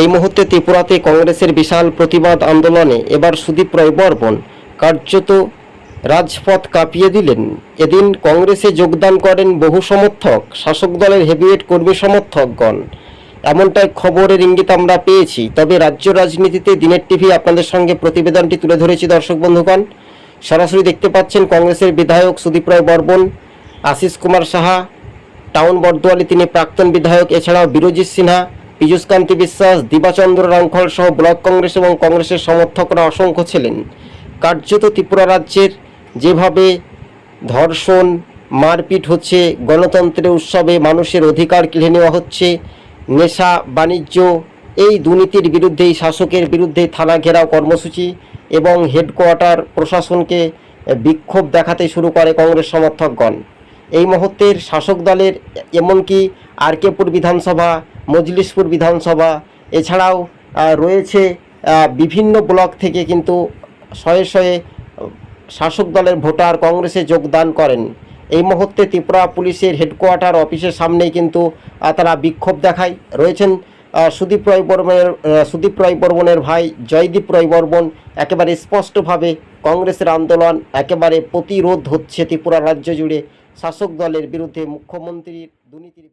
এই মুহূর্তে ত্রিপুরাতে কংগ্রেসের বিশাল প্রতিবাদ আন্দোলনে এবার সুদীপ রায় বর্মন কার্যত রাজপথ কাঁপিয়ে দিলেন। এদিন কংগ্রেসে যোগদান করেন বহু সমর্থক শাসক দলের হেভিওয়েট কর্মী সমর্থকগণ। এমনটাই খবরের ইঙ্গিত আমরা পেয়েছি। তবে রাজ্য রাজনীতিতে দিনের টিভি আপনাদের সঙ্গে প্রতিবেদনটি তুলে ধরেছি দর্শক বন্ধুগণ। সরাসরি দেখতে পাচ্ছেন কংগ্রেসের বিধায়ক সুদীপ রায় বর্মন আশিস কুমার সাহা টাউন বর্দোয়ালি তিনি প্রাক্তন বিধায়ক, এছাড়াও বিরোজিৎ সিনহা পীযূষকান্তি বিশ্বাস, দিবাচন্দ্র রাংখল সহ ব্লক কংগ্রেস এবং কংগ্রেসের সমর্থকরা অসংখ্য ছিলেন। কার্যত ত্রিপুরা রাজ্যের যেভাবে ধর্ষণ, মারপিট হচ্ছে, গণতন্ত্রের উৎসবে মানুষের অধিকার কেড়ে নেওয়া হচ্ছে, নেশা, বাণিজ্য, এই দুর্নীতির বিরুদ্ধে শাসকের বিরুদ্ধে থানা ঘেরাও কর্মসূচি এবং হেডকোয়ার্টার প্রশাসনকে বিক্ষোভ দেখাতে শুরু করে কংগ্রেস সমর্থকগণ। এই মুহূর্তের শাসক দলের এমনকি আরকেপুর বিধানসভা মজলিশপুর বিধানসভা, এছাড়াও রয়েছে বিভিন্ন ব্লক থেকে কিন্তু শয়ে শয়ে, শাসক দলের ভোটার কংগ্রেসে যোগদান করেন। এই মুহূর্তে ত্রিপুরা পুলিশের হেডকোয়ার্টার অফিসের সামনেই কিন্তু তারা বিক্ষোভ দেখায়। রয়েছেন সুদীপ রায় বর্মনের সুদীপ রায় বর্মনের ভাই, জয়দীপ রায় বর্মন। একেবারে স্পষ্টভাবে কংগ্রেসের আন্দোলন, একেবারে প্রতিরোধ হচ্ছে ত্রিপুরা রাজ্য জুড়ে। শাসক দলের বিরুদ্ধে মুখ্যমন্ত্রীর দুর্নীতির